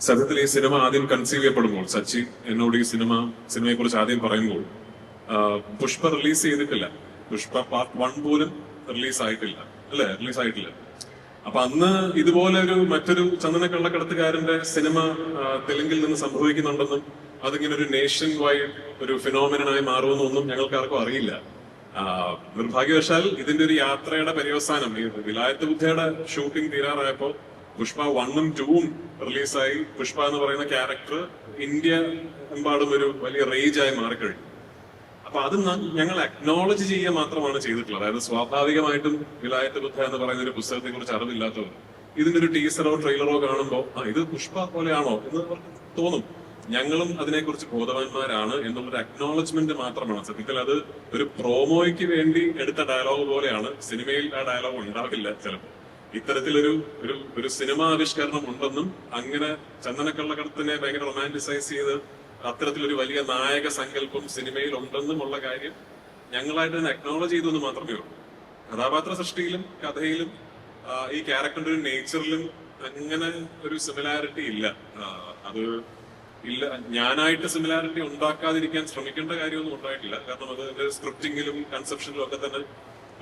സത്യത്തിൽ ഈ സിനിമ ആദ്യം കൺസീവ് ചെയ്യപ്പെടുമ്പോൾ സച്ചി എന്നോട് ഈ സിനിമ സിനിമയെ കുറിച്ച് ആദ്യം പറയുമ്പോൾ പുഷ്പ റിലീസ് ചെയ്തിട്ടില്ല. പുഷ്പ പാർട്ട് വൺ പോലും റിലീസ് ആയിട്ടില്ല. അല്ലേ? റിലീസ് ആയിട്ടില്ല. അപ്പൊ അന്ന് ഇതുപോലെ ഒരു മറ്റൊരു ചന്ദന കള്ളക്കടത്തുകാരന്റെ സിനിമ തെലുങ്കിൽ നിന്ന് സംഭവിക്കുന്നുണ്ടെന്നും അതിങ്ങനെ ഒരു നേഷൻ വൈഡ് ഒരു ഫിനോമിനായി മാറുമെന്നൊന്നും ഞങ്ങൾക്ക് ആർക്കും അറിയില്ല. നിർഭാഗ്യവശാൽ ഇതിന്റെ ഒരു യാത്രയുടെ പര്യവസാനം ഈ വിലായത്ത് ബുദ്ധയുടെ ഷൂട്ടിംഗ് തീരാറായപ്പോ പുഷ്പ വണ്ണും ടൂവും റിലീസായി. പുഷ്പ എന്ന് പറയുന്ന ക്യാരക്ടർ ഇന്ത്യ എമ്പാടും ഒരു വലിയ റേജ് ആയി മാറിക്കഴിഞ്ഞു. അപ്പൊ അത് ഞങ്ങൾ അക്നോളജ് ചെയ്യുക മാത്രമാണ് ചെയ്തിട്ടുള്ളത്. അതായത് സ്വാഭാവികമായിട്ടും വിലായത്ത് ബുദ്ധ എന്ന് പറയുന്ന ഒരു പുസ്തകത്തെ കുറിച്ച് അറിവില്ലാത്തവർ ഇതിന്റെ ഒരു ടീസറോ ട്രെയിലറോ കാണുമ്പോൾ ആ ഇത് പുഷ്പ പോലെയാണോ? എന്ന് തോന്നും. ഞങ്ങളും അതിനെക്കുറിച്ച് ബോധവാന്മാരാണ് എന്നുള്ളൊരു അക്നോളജ്മെന്റ് മാത്രമാണ്. സത്യത്തിൽ അത് ഒരു പ്രോമോയ്ക്ക് വേണ്ടി എടുത്ത ഡയലോഗ് പോലെയാണ്. സിനിമയിൽ ആ ഡയലോഗ് ഉണ്ടാവില്ല ചിലപ്പോൾ. ഇത്തരത്തിലൊരു ഒരു ഒരു സിനിമാ ആവിഷ്കരണം ഉണ്ടെന്നും അങ്ങനെ ചന്ദനക്കള്ളക്കടത്തിനെ ഭയങ്കര റൊമാന്റിസൈസ് ചെയ്ത് അത്തരത്തിലൊരു വലിയ നായക സങ്കല്പം സിനിമയിൽ ഉണ്ടെന്നും ഉള്ള കാര്യം ഞങ്ങളായിട്ട് തന്നെ അക്നോളജ് ചെയ്തു എന്ന് മാത്രമേ ഉള്ളൂ. കഥാപാത്ര സൃഷ്ടിയിലും കഥയിലും ഈ ക്യാരക്ടറിന്റെ ഒരു നേച്ചറിലും അങ്ങനെ ഒരു സിമിലാരിറ്റി ഇല്ല. അത് ഇല്ല. ഞാനായിട്ട് സിമിലാരിറ്റി ഉണ്ടാക്കാതിരിക്കാൻ ശ്രമിക്കേണ്ട കാര്യമൊന്നും ഉണ്ടായിട്ടില്ല. കാരണം അത് സ്ക്രിപ്റ്റിംഗിലും കൺസെപ്ഷനിലും ഒക്കെ തന്നെ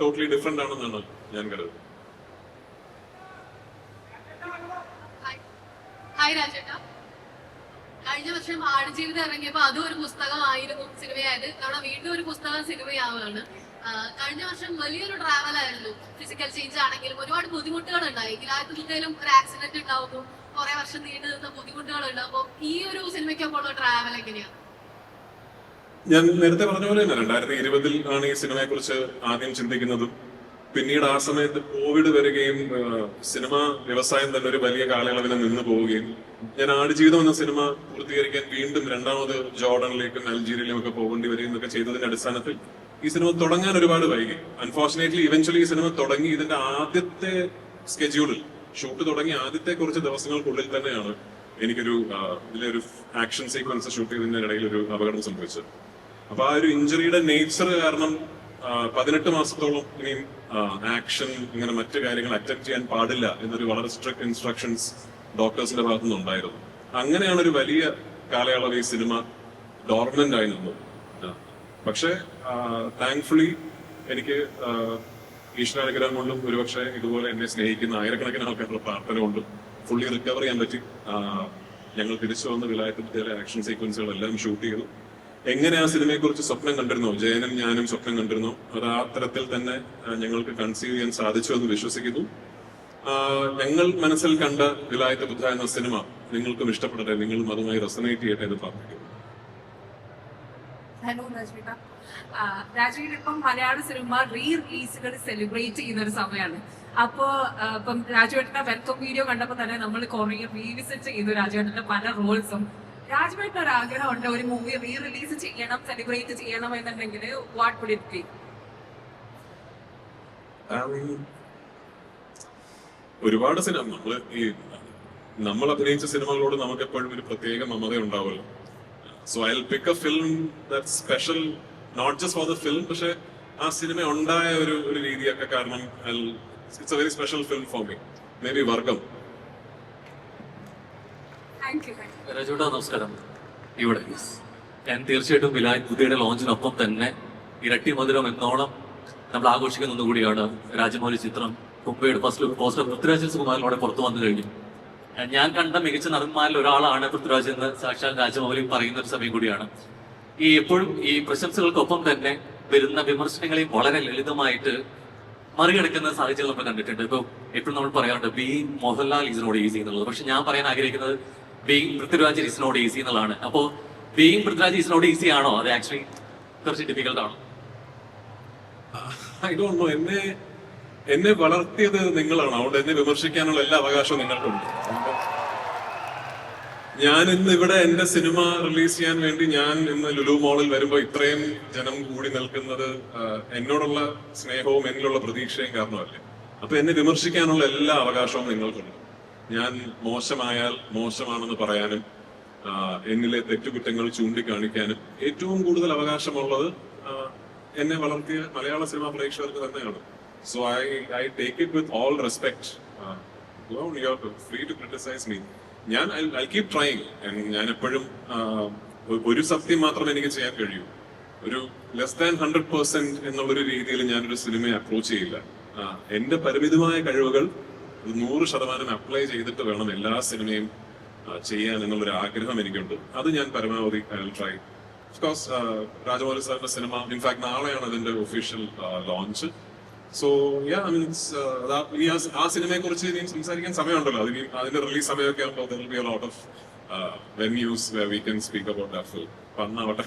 ടോട്ടലി ഡിഫറെന്റ് ആണെന്നാണ് ഞാൻ കരുതുന്നത്. ഹായ് രാജേട്ടാ. കഴിഞ്ഞ വർഷം ആടുജീവിതം ഇറങ്ങിയപ്പോ അതും ഒരു പുസ്തകമായിരുന്നു സിനിമയായത്. തവണ വീണ്ടും ഒരു പുസ്തകം സിനിമയാവുകയാണ്. കഴിഞ്ഞ വർഷം വലിയൊരു ട്രാവൽ ആയിരുന്നു. ഫിസിക്കൽ ചേഞ്ച് ആണെങ്കിലും ഒരുപാട് ബുദ്ധിമുട്ടുകൾ ഉണ്ടായി ബുദ്ധയിലും ഒരു ആക്സിഡന്റ് ഉണ്ടാവുന്നു. കുറെ വർഷം നീണ്ടു നിന്ന ബുദ്ധിമുട്ടുകൾ ഉണ്ട് അപ്പൊ ഈ ഒരു സിനിമയ്ക്കൊപ്പമുള്ള ട്രാവൽ എങ്ങനെയാണ് ഞാൻ നേരത്തെ പറഞ്ഞ പോലെ തന്നെ രണ്ടായിരത്തി ഇരുപതിൽ ആണ് ഈ സിനിമയെ കുറിച്ച് ആദ്യം ചിന്തിക്കുന്നതും. പിന്നീട് ആ സമയത്ത് കോവിഡ് വരികയും സിനിമ വ്യവസായം തന്നെ ഒരു വലിയ കാലയളവിൽ നിന്ന് പോവുകയും. ഞാൻ ആടുജീവിതം എന്ന സിനിമ പൂർത്തീകരിക്കാൻ വീണ്ടും രണ്ടാമത് ജോർഡനിലേക്കും അൽജീരിയയിലും ഒക്കെ പോകേണ്ടി വരികയും എന്നൊക്കെ ചെയ്തതിന്റെ അടിസ്ഥാനത്തിൽ ഈ സിനിമ തുടങ്ങാൻ ഒരുപാട് വൈകി. അൺഫോർച്ചുനേറ്റ്ലി ഇവൻച്വലി ഈ സിനിമ തുടങ്ങി ഇതിന്റെ ആദ്യത്തെ സ്കെഡ്യൂളിൽ ഷൂട്ട് തുടങ്ങി ആദ്യത്തെ കുറച്ച് ദിവസങ്ങൾക്കുള്ളിൽ തന്നെയാണ് എനിക്കൊരു ഇതിലെ ഇതിലൊരു ആക്ഷൻ സീക്വൻസ് ഷൂട്ട് ചെയ്തതിന്റെ ഇടയിൽ ഒരു അപകടം സംഭവിച്ചത്. അപ്പൊ ആ ഒരു ഇഞ്ചുറിയുടെ നേച്ചർ കാരണം പതിനെട്ട് മാസത്തോളം ഇനിയും ആക്ഷൻ ഇങ്ങനെ മറ്റു കാര്യങ്ങൾ അറ്റൻഡ് ചെയ്യാൻ പാടില്ല എന്നൊരു വളരെ സ്ട്രിക്ട് ഇൻസ്ട്രക്ഷൻസ് ഡോക്ടേഴ്സിന്റെ ഭാഗത്തു നിന്നുണ്ടായിരുന്നു അങ്ങനെയാണ് ഒരു വലിയ കാലയളവ് ഈ സിനിമ ഡോർമെന്റ് ആയി നിന്നത്. ആ. പക്ഷേ താങ്ക്ഫുള്ളി എനിക്ക് ഈശ്വരാനുഗ്രഹം കൊണ്ടും ഒരുപക്ഷെ ഇതുപോലെ എന്നെ സ്നേഹിക്കുന്ന ആയിരക്കണക്കിന് ആൾക്കാരുടെ പ്രാർത്ഥന കൊണ്ടും ഫുള്ളി റിക്കവർ ചെയ്യാൻ പറ്റി. ഞങ്ങൾ തിരിച്ചു വന്ന ചില ആക്ഷൻ സീക്വൻസുകളെല്ലാം ഷൂട്ട് ചെയ്തു. എങ്ങനെ ആ സിനിമയെ കുറിച്ച് സ്വപ്നം കണ്ടിരുന്നു? ജയനും ഞാനും സ്വപ്നം കണ്ടിരുന്നു? അത് ആ തരത്തിൽ തന്നെ ഞങ്ങൾക്ക് കൺസീവ് ചെയ്യാൻ സാധിച്ചു എന്ന് വിശ്വസിക്കുന്നു. ഞങ്ങൾ മനസ്സിൽ കണ്ട വിലായത്ത് ബുദ്ധ എന്ന സിനിമ നിങ്ങൾക്കും ഇഷ്ടപ്പെടട്ടെ നിങ്ങളും അതുമായി റെസനേറ്റ് ചെയ്യട്ടെ എന്ന് പ്രാർത്ഥിക്കുന്നു. ഹലോ രാജ്വീട് ഇപ്പം മലയാള സിനിമ റീ റിലീസുകൾ സെലിബ്രേറ്റ് ചെയ്യുന്ന ഒരു സമയമാണ് അപ്പോ ഇപ്പം രാജുവേട്ടന്റെ വെൽക്കം വീഡിയോ കണ്ടപ്പോൾ തന്നെ നമ്മൾ കുറേ റീവിസിറ്റ് ചെയ്തു രാജുവേട്ടന്റെ പല റോൾസും രാജുവേട്ടൻ ഒരു ആഗ്രഹമുണ്ട് ഒരു മൂവി റീ റിലീസ് ചെയ്യണം സെലിബ്രേറ്റ് ചെയ്യണം എന്നുണ്ടെങ്കിൽ വാട്ട് വുഡ് ഇറ്റ് ബി ഒരുപാട് സിനിമ നമ്മൾ ഈ നമ്മൾ അഭിനയിച്ച സിനിമകളോട് നമുക്ക് എപ്പോഴും ഒരു പ്രത്യേക മമത ഉണ്ടാവുമല്ലോ so I pick a film that special not just for the film പക്ഷെ ആ സിനിമ ഉണ്ടായ ഒരു ഒരു രീതിയൊക്കെ കാരണം it's a very special film for me maybe വർഗം നമസ്കാരം. ഇവിടെ. ഞാൻ തീർച്ചയായിട്ടും വിലായ് പുതിയുടെ ലോഞ്ചിനൊപ്പം തന്നെ ഇരട്ടി മധുരം എന്നോണം നമ്മൾ ആഘോഷിക്കുന്ന ഒന്നുകൂടിയാണ് രാജമൗലി ചിത്രം. കുമ്പയുടെ ഫസ്റ്റ് പോസ്റ്റർ പൃഥ്വിരാജൻ സുകുമാരനോടെ പുറത്തു വന്നു കഴിഞ്ഞു. ഞാൻ കണ്ട മികച്ച നടന്മാരിൽ ഒരാളാണ് പൃഥ്വിരാജ് എന്ന് സാക്ഷാൽ രാജമൗലി പറയുന്ന ഒരു സമയം കൂടിയാണ്. ഈ എപ്പോഴും ഈ പ്രശംസകൾക്കൊപ്പം തന്നെ വരുന്ന വിമർശനങ്ങളെയും വളരെ ലളിതമായിട്ട് മറികടക്കുന്ന സാഹചര്യം നമ്മൾ കണ്ടിട്ടുണ്ട്. ഇപ്പൊ എപ്പോഴും നമ്മൾ പറയാറുണ്ട് ബി മോഹൻലാൽ ഈസിനോട് ഈസി എന്നുള്ളത്. പക്ഷെ ഞാൻ പറയാൻ ആഗ്രഹിക്കുന്നത് ബീങ് പൃഥ്വിരാജ് ഈസിനോട് ഈസി എന്നുള്ളതാണ്. അപ്പോ ബീങ് പൃഥ്വിരാജ് ഈസിനോട് ഈസി ആണോ? അത് ആക്ച്വലി കുറച്ച് ഡിഫിക്കൽട്ട് ആണോ? ഐ ഡോണ്ട് നോ എന്നെ എന്നെ വളർത്തിയത് നിങ്ങളാണ്. അതുകൊണ്ട് എന്നെ വിമർശിക്കാനുള്ള എല്ലാ അവകാശവും നിങ്ങൾക്കുണ്ട്. ഞാൻ ഇന്ന് ഇവിടെ എന്റെ സിനിമ റിലീസ് ചെയ്യാൻ വേണ്ടി ഞാൻ ഇന്ന് ലുലു മോളിൽ വരുമ്പോൾ ഇത്രയും ജനം കൂടി നിൽക്കുന്നത് ആ, എന്നോടുള്ള സ്നേഹവും എന്നിലുള്ള പ്രതീക്ഷയും കാരണമല്ലേ? അപ്പൊ എന്നെ വിമർശിക്കാനുള്ള എല്ലാ അവകാശവും നിങ്ങൾക്കുണ്ട്. ഞാൻ മോശമായാൽ മോശമാണെന്ന് പറയാനും എന്നിലെ തെറ്റുകുറ്റങ്ങൾ ചൂണ്ടിക്കാണിക്കാനും ഏറ്റവും കൂടുതൽ അവകാശമുള്ളത് എന്നെ വളർത്തിയ മലയാള സിനിമാ പ്രേക്ഷകർക്ക് തന്നെയാണ്. So I I take it with all respect free to criticize me ഞാൻ ഐ കീപ് ട്രൈങ് ഞാൻ എപ്പോഴും ഒരു സത്യം മാത്രം എനിക്ക് ചെയ്യാൻ കഴിയൂ. ഒരു ലെസ് ദാൻ ഹൺഡ്രഡ് പെർസെന്റ് എന്നുള്ളൊരു രീതിയിൽ ഞാനൊരു സിനിമയെ അപ്രോച്ച് ചെയ്യില്ല. എന്റെ പരിമിതമായ കഴിവുകൾ ഒരു നൂറ് ശതമാനം അപ്ലൈ ചെയ്തിട്ട് വേണം എല്ലാ സിനിമയും ചെയ്യാൻ എന്നുള്ളൊരു ആഗ്രഹം എനിക്കുണ്ട്. അത് ഞാൻ പരമാവധി ട്രൈ കോഴ്സ് രാജമൗലി സാറിന്റെ സിനിമ ഇൻഫാക്ട് നാളെയാണ് അതിന്റെ official launch so yeah means ഇനി ആ സിനിമയെ കുറിച്ച് ഇനിയും സംസാരിക്കാൻ സമയമുണ്ടല്ലോ. അതിന് അതിന്റെ റിലീസ് സമയമൊക്കെ ആകുമ്പോൾ be a lot of venues we can speak about that film അപ്പൊ അന്നാവട്ടെ